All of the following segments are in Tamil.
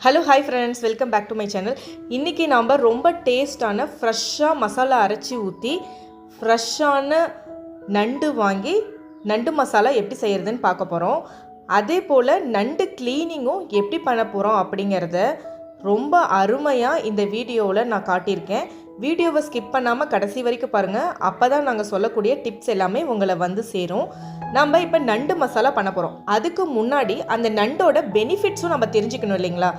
Hello hi friends welcome back to my channel இன்றைக்கி நாம் ரொம்ப டேஸ்டான ஃப்ரெஷ்ஷாக மசாலா அரைச்சி ஊற்றி ஃப்ரெஷ்ஷான நண்டு வாங்கி நண்டு மசாலா எப்படி செய்கிறதுன்னு பார்க்க போகிறோம் அதே போல் நண்டு க்ளீனிங்கும் எப்படி பண்ண போகிறோம் அப்படிங்கிறத ரொம்ப அருமையாக இந்த வீடியோவில் நான் காட்டியிருக்கேன். வீடியோவை ஸ்கிப் பண்ணாமல் கடைசி வரைக்கும் பாருங்கள் அப்போ தான் நாங்கள் சொல்லக்கூடிய டிப்ஸ் எல்லாமே உங்களை வந்து சேரும். நம்ம இப்போ நண்டு மசாலா பண்ண போகிறோம் அதுக்கு முன்னாடி அந்த நண்டோட பெனிஃபிட்ஸும் நம்ம தெரிஞ்சுக்கணும் இல்லைங்களா?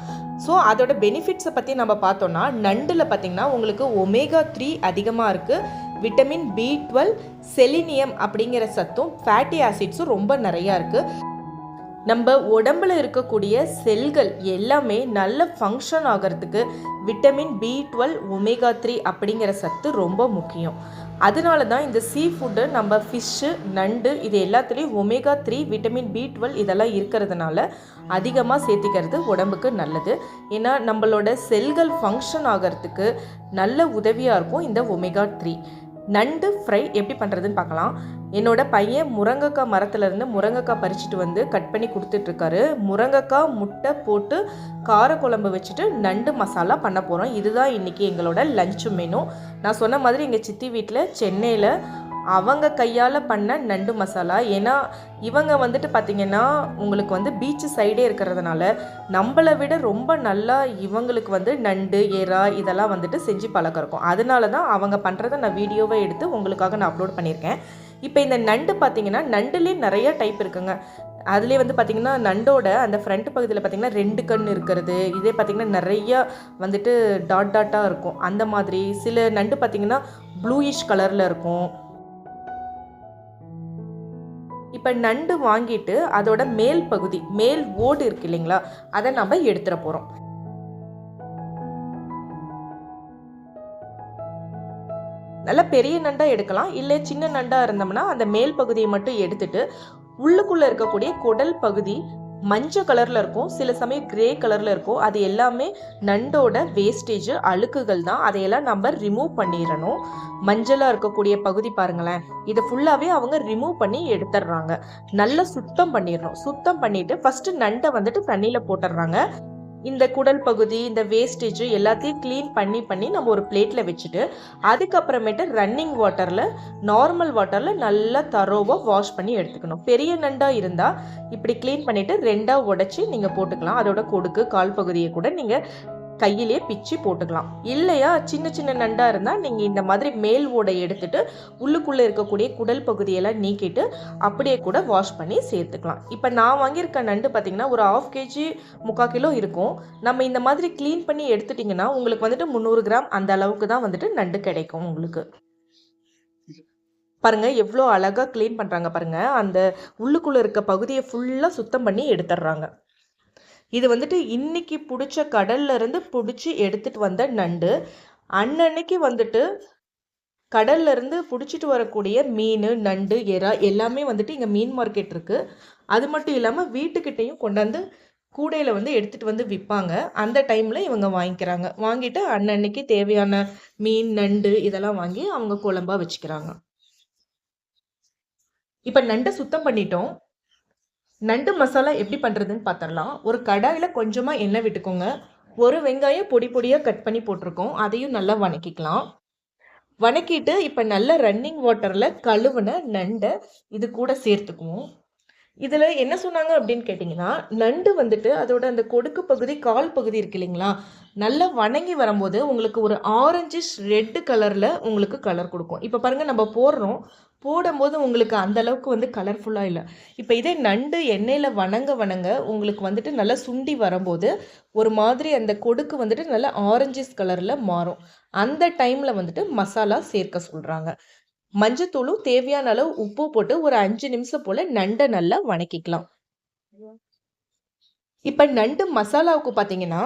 ஸோ அதோட பெனிஃபிட்ஸை பற்றி நம்ம பார்த்தோன்னா நண்டில் பார்த்திங்கன்னா உங்களுக்கு ஒமேகா த்ரீ அதிகமாக இருக்குது விட்டமின் பி டுவெல் செலினியம் அப்படிங்கிற சத்தும் ஃபேட்டி ஆசிட்ஸும் ரொம்ப நிறையா இருக்குது நம்ம உடம்புல இருக்கக்கூடிய செல்கள் எல்லாமே நல்ல ஃபங்க்ஷன் ஆகிறதுக்கு vitamin B twelve omega three அப்படிங்கிற சத்து ரொம்ப முக்கியம். அதனால தான் இந்த சீ ஃபுட்டு நம்ம ஃபிஷ்ஷு நண்டு இது எல்லாத்துலேயும் omega three vitamin B twelve இதெல்லாம் இருக்கிறதுனால அதிகமாக சேர்த்திக்கிறது உடம்புக்கு நல்லது. ஏன்னா நம்மளோட செல்கள் ஃபங்க்ஷன் ஆகிறதுக்கு நல்ல உதவியாக இருக்கும் இந்த ஒமேகா த்ரீ நண்டு ஃப்ரை எப்படி பண்ணுறதுன்னு பார்க்கலாம். என்னோட பையன் முருங்கக்காய் மரத்துலேருந்து முருங்கக்காய் பறிச்சுட்டு வந்து கட் பண்ணி கொடுத்துட்ருக்காரு. முருங்கக்காய் முட்டை போட்டு கார குழம்பு வச்சுட்டு நண்டு மசாலா பண்ண போகிறோம் இதுதான் இன்றைக்கி எங்களோட லஞ்சு மெனு நான் சொன்ன மாதிரி எங்கள் சித்தி வீட்டில் சென்னையில் அவங்க கையால் பண்ண நண்டு மசாலா. ஏன்னா இவங்க வந்துட்டு பார்த்திங்கன்னா உங்களுக்கு வந்து பீச்சு சைடே இருக்கிறதுனால நம்மளை விட ரொம்ப நல்லா இவங்களுக்கு வந்து நண்டு எறா இதெல்லாம் வந்துட்டு செஞ்சு பழக்கம் இருக்கும். அதனால தான் அவங்க பண்ணுறத நான் வீடியோவை எடுத்து உங்களுக்காக நான் அப்லோட் பண்ணியிருக்கேன். இப்போ இந்த நண்டு பார்த்திங்கன்னா நண்டுலேயே நிறைய டைப் இருக்குங்க. அதுலேயே வந்து பார்த்திங்கன்னா நண்டோட அந்த ஃப்ரண்ட் பகுதியில் பார்த்திங்கன்னா ரெண்டு கண் இருக்கிறது. இதே பார்த்திங்கன்னா நிறைய வந்துட்டு டாட் டாட்டாக இருக்கும். அந்த மாதிரி சில நண்டு பார்த்திங்கன்னா ப்ளூயிஷ் கலரில் இருக்கும். இப்போ நண்டு வாங்கிட்டு அதோட மேல் பகுதி மேல் ஓடு இருக்கு இல்லைங்களா அதை நம்ம எடுத்துட போகிறோம் நல்ல பெரிய நண்டாக எடுக்கலாம். இல்லை சின்ன நண்டாக இருந்தோம்னா அந்த மேல் பகுதியை மட்டும் எடுத்துட்டு உள்ளுக்குள்ளே இருக்கக்கூடிய குடல் பகுதி மஞ்சள் கலரில் இருக்கும். சில சமயம் கிரே கலரில் இருக்கும். அது எல்லாமே நண்டோட வேஸ்டேஜ் அழுக்குகள் தான். அதையெல்லாம் நம்ம ரிமூவ் பண்ணிடணும். மஞ்சளாக இருக்கக்கூடிய பகுதி பாருங்களேன். இதை ஃபுல்லாகவே அவங்க ரிமூவ் பண்ணி எடுத்துடுறாங்க. நல்லா சுத்தம் பண்ணிடணும். சுத்தம் பண்ணிவிட்டு ஃபஸ்ட்டு நண்டை வந்துட்டு தண்ணியில் போட்டுடுறாங்க. இந்த குடல் பகுதி இந்த வேஸ்டேஜ் எல்லாத்தையும் க்ளீன் பண்ணி பண்ணி நம்ம ஒரு பிளேட்டில் வச்சுட்டு அதுக்கப்புறமேட்டு ரன்னிங் வாட்டரில் நார்மல் வாட்டரில் நல்லா தரோவாக வாஷ் பண்ணி எடுத்துக்கணும். பெரிய நண்டாக இருந்தால் இப்படி க்ளீன் பண்ணிவிட்டு ரெண்டாக உடச்சி நீங்கள் போட்டுக்கலாம். அதோட கொடுக்கு கால் பகுதியை கூட நீங்கள் கையிலே பிச்சு போட்டுக்கலாம். இல்லையா? சின்ன சின்ன நண்டாக இருந்தால் நீங்கள் இந்த மாதிரி மேல் ஓடை எடுத்துட்டு உள்ளுக்குள்ளே இருக்கக்கூடிய குடல் பகுதியெல்லாம் நீக்கிட்டு அப்படியே கூட வாஷ் பண்ணி சேர்த்துக்கலாம். இப்போ நான் வாங்கியிருக்க நண்டு பார்த்தீங்கன்னா ஒரு ஆஃப் கேஜி முக்கால் கிலோ இருக்கும். நம்ம இந்த மாதிரி க்ளீன் பண்ணி எடுத்துட்டிங்கன்னா உங்களுக்கு வந்துட்டு முந்நூறு கிராம் அந்த அளவுக்கு தான் வந்துட்டு நண்டு கிடைக்கும் உங்களுக்கு. பாருங்கள் எவ்வளோ அழகாக க்ளீன் பண்ணுறாங்க பாருங்கள் அந்த உள்ளுக்குள்ளே இருக்க பகுதியை ஃபுல்லாக சுத்தம் பண்ணி எடுத்துடுறாங்க. இது வந்துட்டு இன்னைக்கு பிடிச்ச கடல்ல இருந்து பிடிச்சி எடுத்துட்டு வந்த நண்டு. அன்னன்னைக்கு வந்துட்டு கடல்ல இருந்து பிடிச்சிட்டு வரக்கூடிய மீன் நண்டு எறா எல்லாமே வந்துட்டு இங்கே மீன் மார்க்கெட் இருக்குது அது மட்டும் இல்லாமல் வீட்டுக்கிட்டேயும் கொண்டாந்து கூடையில் வந்து எடுத்துகிட்டு வந்து விற்பாங்க அந்த டைமில் இவங்க வாங்கிக்கிறாங்க. வாங்கிட்டு அன்னன்னைக்கு தேவையான மீன் நண்டு இதெல்லாம் வாங்கி அவங்க குழம்பா வச்சுக்கிறாங்க. இப்போ நண்டை சுத்தம் பண்ணிட்டோம். நண்டு மசாலா எப்படி பண்ணுறதுன்னு பார்த்துடலாம் ஒரு கடாயில் கொஞ்சமாக எண்ணெய் விட்டுக்கோங்க. ஒரு வெங்காயம் பொடி பொடியாக கட் பண்ணி போட்டிருக்கோம். அதையும் நல்லா வணக்கிக்கலாம். வணக்கிட்டு இப்போ நல்ல ரன்னிங் வாட்டரில் கழுவுன நண்டை இது கூட சேர்த்துக்குவோம். இதில் என்ன சொன்னாங்க அப்படின்னு கேட்டிங்கன்னா நண்டு வந்துட்டு அதோட அந்த கொடுக்கு பகுதி கால் பகுதி இருக்கு இல்லைங்களா? நல்லா வணங்கி வரும்போது உங்களுக்கு ஒரு ஆரஞ்சிஷ் ரெட்டு கலரில் உங்களுக்கு கலர் கொடுக்கும். இப்போ பாருங்கள் நம்ம போடுறோம். போடும்போது உங்களுக்கு அந்த அளவுக்கு வந்து கலர்ஃபுல்லாக இல்லை. இப்போ இதே நண்டு எண்ணெயில் வணங்க வணங்க உங்களுக்கு வந்துட்டு நல்லா சுண்டி வரும்போது ஒரு மாதிரி அந்த கொடுக்கு வந்துட்டு நல்லா ஆரஞ்சிஸ் கலரில் மாறும். அந்த டைமில் வந்துட்டு மசாலா சேர்க்க சொல்கிறாங்க மஞ்சத்தூளும் தேவையான அளவு உப்பு போட்டு ஒரு அஞ்சு நிமிஷம் போல் நண்டை நல்லா வணக்கிக்கலாம். இப்போ நண்டு மசாலாவுக்கு பார்த்தீங்கன்னா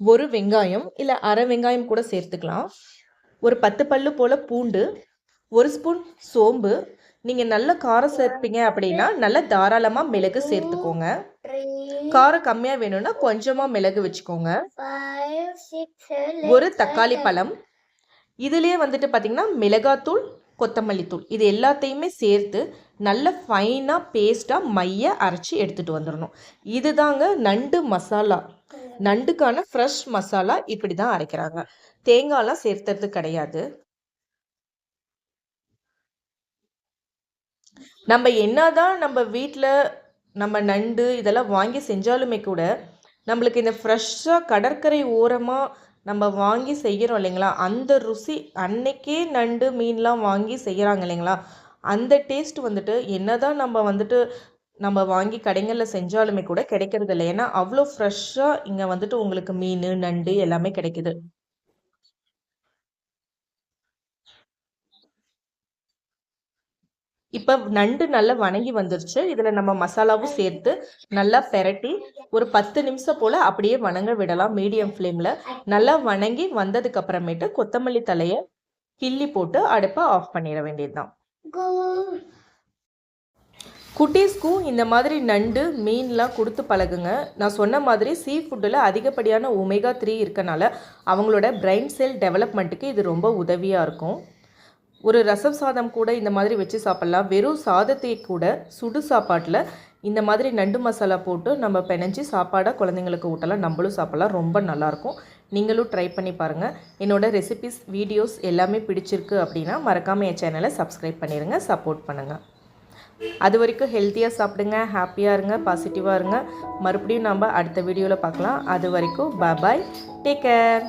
ஒரு வெங்காயம் இல்லை அரை வெங்காயம் கூட சேர்த்துக்கலாம். ஒரு பத்து பல்லு போல் பூண்டு ஒரு ஸ்பூன் சோம்பு. நீங்கள் நல்ல காரம் சேர்ப்பீங்க அப்படின்னா நல்லா தாராளமாக மிளகு சேர்த்துக்கோங்க. காரம் கம்மியாக வேணும்னா கொஞ்சமாக மிளகு வச்சுக்கோங்க. ஒரு தக்காளி பழம். இதுலேயே வந்துட்டு பார்த்தீங்கன்னா மிளகாத்தூள் கொத்தமல்லி தூள். இது எல்லாத்தையுமே சேர்த்து நல்ல ஃபைனாக பேஸ்ட்டாக மைய அரைச்சி எடுத்துகிட்டு வந்துடணும். இதுதாங்க நண்டு மசாலா. நண்டுக்கான ஃப்ரெஷ் மசாலா இப்படி தான் அரைக்கிறாங்க. தேங்காயெலாம் சேர்த்துறது கிடையாது. நம்ம என்னதான் நம்ம வீட்டில் நம்ம நண்டு இதெல்லாம் வாங்கி செஞ்சாலுமே கூட நம்மளுக்கு இந்த ஃப்ரெஷ்ஷாக கடற்கரை ஓரமாக நம்ம வாங்கி செய்கிறோம் இல்லைங்களா? அந்த ருசி அன்னைக்கே நண்டு மீன்லாம் வாங்கி செய்கிறாங்க இல்லைங்களா? அந்த டேஸ்ட் வந்துட்டு என்னதான் நம்ம வந்துட்டு நம்ம வாங்கி கடைகளில் செஞ்சாலுமே கூட கிடைக்கிறது இல்லை. ஏன்னா அவ்வளோ ஃப்ரெஷ்ஷாக இங்கே வந்துட்டு உங்களுக்கு மீன் நண்டு எல்லாமே கிடைக்குது. இப்போ நண்டு நல்லா வணங்கி வந்துருச்சு. இதில் நம்ம மசாலாவும் சேர்த்து நல்லா பெரட்டி ஒரு பத்து நிமிஷம் போல் அப்படியே வணங்க விடலாம் மீடியம் ஃப்ளேமில். நல்லா வணங்கி வந்ததுக்கு அப்புறமேட்டு கொத்தமல்லி தலையை கிள்ளி போட்டு அடுப்பை ஆஃப் பண்ணிட வேண்டியதுதான். குட்டீஸ்க்கும் இந்த மாதிரி நண்டு மீன்லாம் கொடுத்து பழகுங்க. நான் சொன்ன மாதிரி சீ ஃபுட்டில் அதிகப்படியான ஒமேகா த்ரீ இருக்கனால அவங்களோட பிரெயின் செல் டெவலப்மெண்ட்டுக்கு இது ரொம்ப உதவியாக இருக்கும். ஒரு ரசம் சாதம் கூட இந்த மாதிரி வச்சு சாப்பிட்லாம். வெறும் சாதத்தை கூட சுடு சாப்பாட்டில் இந்த மாதிரி நண்டு மசாலா போட்டு நம்ம பிணைஞ்சி சாப்பாடாக குழந்தைங்களுக்கு ஊட்டலாம். நம்மளும் சாப்பிட்லாம். ரொம்ப நல்லாயிருக்கும். நீங்களும் ட்ரை பண்ணி பாருங்கள் என்னோட ரெசிபிஸ் வீடியோஸ் எல்லாமே பிடிச்சிருக்கு அப்படின்னா மறக்காமல் என் சேனலை சப்ஸ்கிரைப் பண்ணிடுங்க சப்போர்ட் பண்ணுங்கள் அது வரைக்கும் ஹெல்த்தியாக சாப்பிடுங்க. ஹாப்பியாக இருங்க. பாசிட்டிவாக இருங்க. மறுபடியும் நம்ம அடுத்த வீடியோவில் பார்க்கலாம். அது வரைக்கும் பாய் டேக் கேர்